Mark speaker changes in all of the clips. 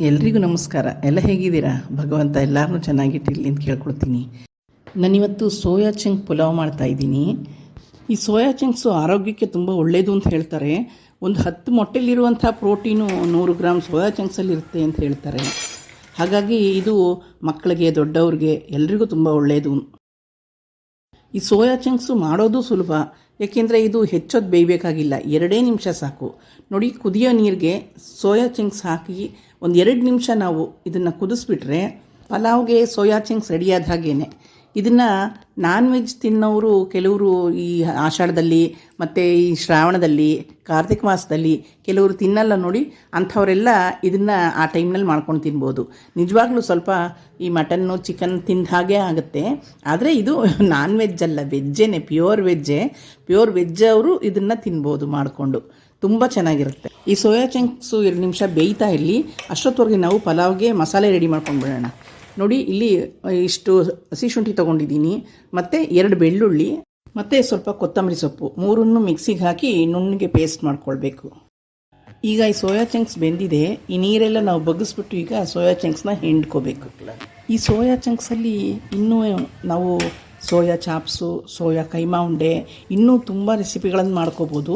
Speaker 1: ಎಲ್ರಿಗೂ ನಮಸ್ಕಾರ. ಎಲ್ಲ ಹೇಗಿದ್ದೀರಾ? ಭಗವಂತ ಎಲ್ಲರನ್ನೂ ಚೆನ್ನಾಗಿಟ್ಟಿರಲಿ ಅಂತ ಕೇಳ್ಕೊಳ್ತೀನಿ. ನಾನಿವತ್ತು ಸೋಯಾ ಚಂಕ್ ಪುಲಾವ್ ಮಾಡ್ತಾ ಇದ್ದೀನಿ. ಈ ಸೋಯಾ ಚಂಕ್ಸು ಆರೋಗ್ಯಕ್ಕೆ ತುಂಬ ಒಳ್ಳೆಯದು ಅಂತ ಹೇಳ್ತಾರೆ. ಒಂದು ಹತ್ತು ಮೊಟ್ಟೆಲಿರುವಂಥ ಪ್ರೋಟೀನು ನೂರು ಗ್ರಾಮ್ ಸೋಯಾ ಚಂಕ್ಸಲ್ಲಿರುತ್ತೆ ಅಂತ ಹೇಳ್ತಾರೆ. ಹಾಗಾಗಿ ಇದು ಮಕ್ಕಳಿಗೆ, ದೊಡ್ಡವ್ರಿಗೆ ಎಲ್ರಿಗೂ ತುಂಬ ಒಳ್ಳೆಯದು ಈ ಸೋಯಾ ಚಂಕ್ಸು ಮಾಡೋದು ಸುಲಭ, ಏಕೆಂದರೆ ಇದು ಹೆಚ್ಚೊತ್ತು ಬೇಯಬೇಕಾಗಿಲ್ಲ, ಎರಡೇ ನಿಮಿಷ ಸಾಕು. ನೋಡಿ, ಕುದಿಯೋ ನೀರಿಗೆ ಸೋಯಾ ಚಿಂಕ್ಸ್ ಹಾಕಿ ಒಂದು ಎರಡು ನಿಮಿಷ ನಾವು ಇದನ್ನು ಕುದಿಸ್ಬಿಟ್ರೆ ಪಲಾವ್ಗೆ ಸೋಯಾ ಚಿಂಕ್ಸ್ ರೆಡಿಯಾದ ಹಾಗೇನೆ. ಇದನ್ನು ನಾನ್ ವೆಜ್ ತಿನ್ನೋರು ಕೆಲವರು ಈ ಆಷಾಢದಲ್ಲಿ ಮತ್ತು ಈ ಶ್ರಾವಣದಲ್ಲಿ, ಕಾರ್ತಿಕ ಮಾಸದಲ್ಲಿ ಕೆಲವರು ತಿನ್ನಲ್ಲ ನೋಡಿ ಅಂಥವರೆಲ್ಲ ಇದನ್ನು ಆ ಟೈಮ್ನಲ್ಲಿ ಮಾಡ್ಕೊಂಡು ತಿನ್ಬೋದು. ನಿಜವಾಗ್ಲೂ ಸ್ವಲ್ಪ ಈ ಮಟನ್ನು ಚಿಕನ್ ತಿಂದ ಹಾಗೆ ಆಗುತ್ತೆ. ಆದರೆ ಇದು ನಾನ್ ವೆಜ್ ಅಲ್ಲ ವೆಜ್ಜೇನೆ ಪ್ಯೂರ್ ವೆಜ್ಜೇ ಪ್ಯೂರ್ ವೆಜ್ ಅವರು ಇದನ್ನು ತಿನ್ಬೋದು ಮಾಡಿಕೊಂಡು. ತುಂಬ ಚೆನ್ನಾಗಿರುತ್ತೆ. ಈ ಸೋಯಾ ಚಂಕ್ಸು ಎರಡು ನಿಮಿಷ ಬೇಯ್ತಾ ಇರಲಿ. ಅಷ್ಟೊತ್ತವರೆಗೆ ನಾವು ಪಲಾವ್ಗೆ ಮಸಾಲೆ ರೆಡಿ ಮಾಡ್ಕೊಂಡು ಬಿಡೋಣ. ನೋಡಿ, ಇಲ್ಲಿ ಇಷ್ಟು ಹಸಿ ಶುಂಠಿ ತೊಗೊಂಡಿದ್ದೀನಿ. ಮತ್ತು ಎರಡು ಬೆಳ್ಳುಳ್ಳಿ, ಮತ್ತು ಸ್ವಲ್ಪ ಕೊತ್ತಂಬರಿ ಸೊಪ್ಪು. ಮೂರನ್ನು ಮಿಕ್ಸಿಗೆ ಹಾಕಿ ನುಣ್ಣಗೆ ಪೇಸ್ಟ್ ಮಾಡ್ಕೊಳ್ಬೇಕು. ಈಗ ಈ ಸೋಯಾ ಚಂಕ್ಸ್ ಬೆಂದಿದೆ. ಈ ನೀರೆಲ್ಲ ನಾವು ಬಗ್ಗಿಸ್ಬಿಟ್ಟು ಈಗ ಸೋಯಾ ಚಂಕ್ಸ್ನ ಹಿಂಡ್ಕೋಬೇಕು. ಈ ಸೋಯಾ ಚಂಕ್ಸಲ್ಲಿ ಇನ್ನೂ ನಾವು ಸೋಯಾ ಚಾಪ್ಸು, ಸೋಯಾ ಕೈಮಾ ಉಂಡೆ ಇನ್ನೂ ತುಂಬ ರೆಸಿಪಿಗಳನ್ನು ಮಾಡ್ಕೋಬೋದು.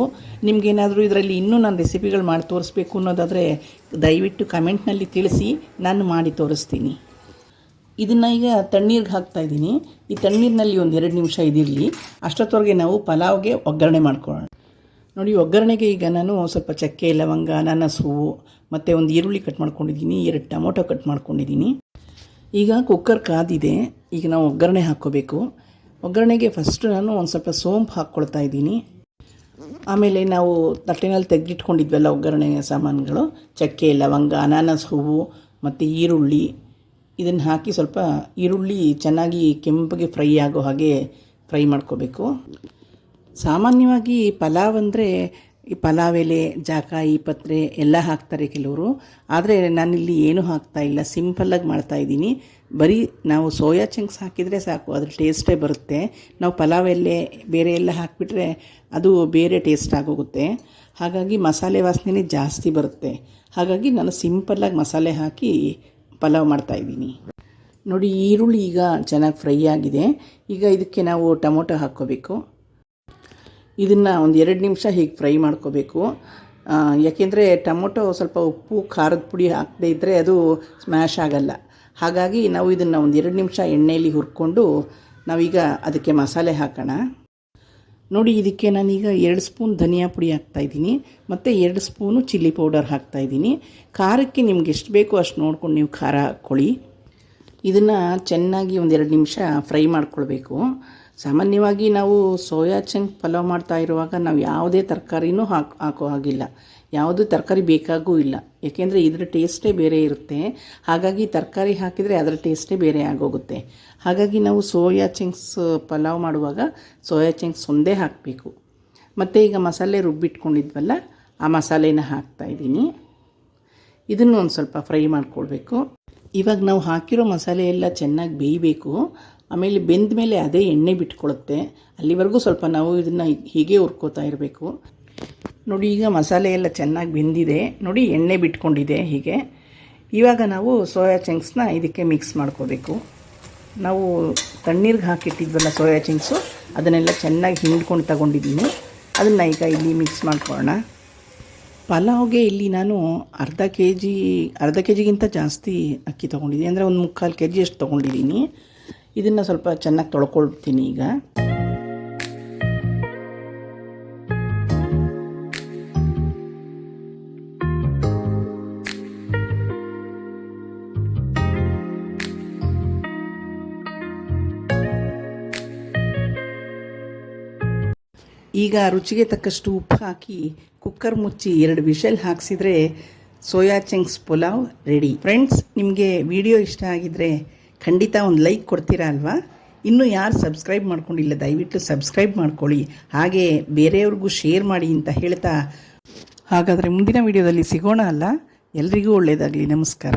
Speaker 1: ನಿಮಗೇನಾದರೂ ಇದರಲ್ಲಿ ಇನ್ನೂ ನಾನು ರೆಸಿಪಿಗಳು ಮಾಡಿ ತೋರಿಸ್ಬೇಕು ಅನ್ನೋದಾದರೆ ದಯವಿಟ್ಟು ಕಮೆಂಟ್ನಲ್ಲಿ ತಿಳಿಸಿ, ನಾನು ಮಾಡಿ ತೋರಿಸ್ತೀನಿ. ಇದನ್ನು ಈಗ ತಣ್ಣೀರಿಗೆ ಹಾಕ್ತಾ ಇದ್ದೀನಿ. ಈ ತಣ್ಣೀರಿನಲ್ಲಿ ಒಂದು ಎರಡು ನಿಮಿಷ ಇದಿರಲಿ. ಅಷ್ಟೊತ್ತವರೆಗೆ ನಾವು ಪಲಾವ್ಗೆ ಒಗ್ಗರಣೆ ಮಾಡ್ಕೊಳ್ಳೋಣ. ನೋಡಿ ಒಗ್ಗರಣೆಗೆ ಈಗ ನಾನು ಸ್ವಲ್ಪ ಚಕ್ಕೆ, ಲವಂಗ, ಅನಾನಸ್ ಹೂವು ಮತ್ತು ಒಂದು ಈರುಳ್ಳಿ ಕಟ್ ಮಾಡ್ಕೊಂಡಿದ್ದೀನಿ. ಎರಡು ಟೊಮೊಟೊ ಕಟ್ ಮಾಡ್ಕೊಂಡಿದ್ದೀನಿ. ಈಗ ಕುಕ್ಕರ್ ಕಾದಿದೆ. ಈಗ ನಾವು ಒಗ್ಗರಣೆ ಹಾಕ್ಕೋಬೇಕು. ಒಗ್ಗರಣೆಗೆ ಫಸ್ಟ್ ನಾನು ಒಂದು ಸ್ವಲ್ಪ ಸೋಂಪು ಹಾಕ್ಕೊಳ್ತಾ ಇದ್ದೀನಿ. ಆಮೇಲೆ ನಾವು ತಟ್ಟೆನಲ್ಲಿ ತೆಗೆದಿಟ್ಕೊಂಡಿದ್ವಲ್ಲ ಒಗ್ಗರಣೆ ಸಾಮಾನುಗಳು, ಚಕ್ಕೆ, ಲವಂಗ, ಅನಾನಸ್, ಹೂವು, ಮತ್ತು ಈರುಳ್ಳಿ. ಇದನ್ನು ಹಾಕಿ ಸ್ವಲ್ಪ ಈರುಳ್ಳಿ ಚೆನ್ನಾಗಿ ಕೆಂಪಗೆ ಫ್ರೈ ಆಗೋ ಹಾಗೆ ಫ್ರೈ ಮಾಡ್ಕೋಬೇಕು. ಸಾಮಾನ್ಯವಾಗಿ ಪಲಾವ್ ಅಂದರೆ ಈ ಪಲಾವ್ ಎಲೆ, ಜಾಕಾಯಿ, ಪತ್ರೆ ಎಲ್ಲ ಹಾಕ್ತಾರೆ ಕೆಲವರು. ಆದರೆ ನಾನಿಲ್ಲಿ ಏನೂ ಹಾಕ್ತಾ ಇಲ್ಲ ಸಿಂಪಲ್ಲಾಗಿ ಮಾಡ್ತಾ ಇದ್ದೀನಿ. ಬರೀ ನಾವು ಸೋಯಾ ಚಂಕ್ಸ್ ಹಾಕಿದರೆ ಸಾಕು ಅದ್ರ ಟೇಸ್ಟೇ ಬರುತ್ತೆ. ನಾವು ಪಲಾವ್ ಎಲೆ ಬೇರೆ ಎಲ್ಲ ಹಾಕಿಬಿಟ್ರೆ ಅದು ಬೇರೆ ಟೇಸ್ಟ್ ಆಗೋಗುತ್ತೆ. ಹಾಗಾಗಿ ಮಸಾಲೆ ವಾಸನೆ ಜಾಸ್ತಿ ಬರುತ್ತೆ. ಹಾಗಾಗಿ ನಾನು ಸಿಂಪಲ್ಲಾಗಿ ಮಸಾಲೆ ಹಾಕಿ ಪಲಾವ್ ಮಾಡ್ತಾಯಿದ್ದೀನಿ ನೋಡಿ ಈರುಳ್ಳಿ ಈಗ ಚೆನ್ನಾಗಿ ಫ್ರೈ ಆಗಿದೆ. ಈಗ ಇದಕ್ಕೆ ನಾವು ಟೊಮೊಟೊ ಹಾಕ್ಕೋಬೇಕು. ಇದನ್ನು ಒಂದು ಎರಡು ನಿಮಿಷ ಹೀಗೆ ಫ್ರೈ ಮಾಡ್ಕೋಬೇಕು. ಯಾಕೆಂದರೆ ಟೊಮೊಟೊ ಸ್ವಲ್ಪ ಉಪ್ಪು, ಖಾರದ ಪುಡಿ ಹಾಕದೇ ಇದ್ದರೆ ಅದು ಸ್ಮ್ಯಾಶ್ ಆಗಲ್ಲ. ಹಾಗಾಗಿ ನಾವು ಇದನ್ನು ಒಂದು ಎರಡು ನಿಮಿಷ ಎಣ್ಣೆಯಲ್ಲಿ ಹುರ್ಕೊಂಡು ನಾವೀಗ ಅದಕ್ಕೆ ಮಸಾಲೆ ಹಾಕೋಣ. ನೋಡಿ, ಇದಕ್ಕೆ ನಾನೀಗ ಎರಡು ಸ್ಪೂನ್ ಧನಿಯಾ ಪುಡಿ ಹಾಕ್ತಾಯಿದ್ದೀನಿ ಮತ್ತು ಎರಡು ಸ್ಪೂನು ಚಿಲ್ಲಿ ಪೌಡರ್ ಹಾಕ್ತಾಯಿದ್ದೀನಿ ಖಾರಕ್ಕೆ ನಿಮ್ಗೆ ಎಷ್ಟು ಬೇಕೋ ಅಷ್ಟು ನೋಡ್ಕೊಂಡು ನೀವು ಖಾರ ಹಾಕ್ಕೊಳ್ಳಿ ಇದನ್ನು ಚೆನ್ನಾಗಿ ಒಂದೆರಡು ನಿಮಿಷ ಫ್ರೈ ಮಾಡ್ಕೊಳ್ಬೇಕು. ಸಾಮಾನ್ಯವಾಗಿ ನಾವು ಸೋಯಾ ಚಂಕ್ ಪಲಾವ್ ಮಾಡ್ತಾ ಇರುವಾಗ ನಾವು ಯಾವುದೇ ತರಕಾರಿನೂ ಹಾಕಿ, ಹಾಕೋ ಹಾಗಿಲ್ಲ. ಯಾವುದೂ ತರಕಾರಿ ಬೇಕಾಗೂ ಇಲ್ಲ. ಯಾಕೆಂದರೆ ಇದರ ಟೇಸ್ಟೇ ಬೇರೆ ಇರುತ್ತೆ. ಹಾಗಾಗಿ ತರಕಾರಿ ಹಾಕಿದರೆ ಅದರ ಟೇಸ್ಟೇ ಬೇರೆ ಆಗೋಗುತ್ತೆ. ಹಾಗಾಗಿ ನಾವು ಸೋಯಾ ಚಿಂಕ್ಸ್ ಪಲಾವ್ ಮಾಡುವಾಗ ಸೋಯಾ ಚಿಂಕ್ಸ್ ಒಂದೇ ಹಾಕಬೇಕು. ಮತ್ತು ಈಗ ಮಸಾಲೆ ರುಬ್ಬಿಟ್ಕೊಂಡಿದ್ವಲ್ಲ, ಆ ಮಸಾಲೆನ ಹಾಕ್ತಾಯಿದ್ದೀನಿ ಇದನ್ನು ಒಂದು ಸ್ವಲ್ಪ ಫ್ರೈ ಮಾಡ್ಕೊಳ್ಬೇಕು. ಇವಾಗ ನಾವು ಹಾಕಿರೋ ಮಸಾಲೆ ಎಲ್ಲ ಚೆನ್ನಾಗಿ ಬೇಯಬೇಕು. ಆಮೇಲೆ ಬೆಂದ ಮೇಲೆ ಅದೇ ಎಣ್ಣೆ ಬಿಟ್ಕೊಳ್ಳುತ್ತೆ ಅಲ್ಲಿವರೆಗೂ ಸ್ವಲ್ಪ ನಾವು ಇದನ್ನು ಹೀಗೆ ಹುರ್ಕೋತಾ ಇರಬೇಕು. ನೋಡಿ, ಈಗ ಮಸಾಲೆ ಎಲ್ಲ ಚೆನ್ನಾಗಿ ಬೆಂದಿದೆ. ನೋಡಿ, ಎಣ್ಣೆ ಬಿಟ್ಕೊಂಡಿದೆ ಹೀಗೆ. ಇವಾಗ ನಾವು ಸೋಯಾ ಚಂಕ್ಸ್ನ ಇದಕ್ಕೆ ಮಿಕ್ಸ್ ಮಾಡ್ಕೋಬೇಕು. ನಾವು ತಣ್ಣೀರಿಗೆ ಹಾಕಿಟ್ಟಿದ್ವಲ್ಲ ಸೋಯಾ ಚಿಂಕ್ಸು ಅದನ್ನೆಲ್ಲ ಚೆನ್ನಾಗಿ ಹಿಂಡ್ಕೊಂಡು ತಗೊಂಡಿದ್ದೀನಿ. ಅದನ್ನು ಈಗ ಇಲ್ಲಿ ಮಿಕ್ಸ್ ಮಾಡ್ಕೊಳ್ಳೋಣ. ಪಲಾವ್ಗೆ ಇಲ್ಲಿ ನಾನು ಅರ್ಧ ಕೆ ಜಿ ಅರ್ಧ ಕೆ ಜಿಗಿಂತ ಜಾಸ್ತಿ ಅಕ್ಕಿ ತೊಗೊಂಡಿದ್ದೀನಿ. ಅಂದರೆ ಒಂದು ಮುಕ್ಕಾಲು ಕೆ ಜಿ ಅಷ್ಟು ತೊಗೊಂಡಿದ್ದೀನಿ. ಇದನ್ನು ಸ್ವಲ್ಪ ಚೆನ್ನಾಗಿ ತೊಳ್ಕೊಳ್ತೀನಿ ಈಗ. ಈಗ ರುಚಿಗೆ ತಕ್ಕಷ್ಟು ಉಪ್ಪು ಹಾಕಿ ಕುಕ್ಕರ್ ಮುಚ್ಚಿ ಎರಡು whistle ಹಾಕ್ಸಿದ್ರೆ soya chunks pulao ready. Friends ನಿಮಗೆ ವಿಡಿಯೋ ಇಷ್ಟ ಆಗಿದ್ರೆ ಖಂಡಿತ ಒಂದು ಲೈಕ್ ಕೊಡ್ತೀರಾ ಅಲ್ವಾ? ಇನ್ನೂ ಯಾರು ಸಬ್ಸ್ಕ್ರೈಬ್ ಮಾಡ್ಕೊಂಡಿಲ್ಲ, ದಯವಿಟ್ಟು ಸಬ್ಸ್ಕ್ರೈಬ್ ಮಾಡ್ಕೊಳ್ಳಿ. ಹಾಗೆ ಬೇರೆಯವ್ರಿಗೂ ಶೇರ್ ಮಾಡಿ ಅಂತ ಹೇಳ್ತಾ ಹಾಗಾದರೆ ಮುಂದಿನ ವಿಡಿಯೋದಲ್ಲಿ ಸಿಗೋಣ ಅಲ್ಲ? ಎಲ್ರಿಗೂ ಒಳ್ಳೆಯದಾಗಲಿ ನಮಸ್ಕಾರ.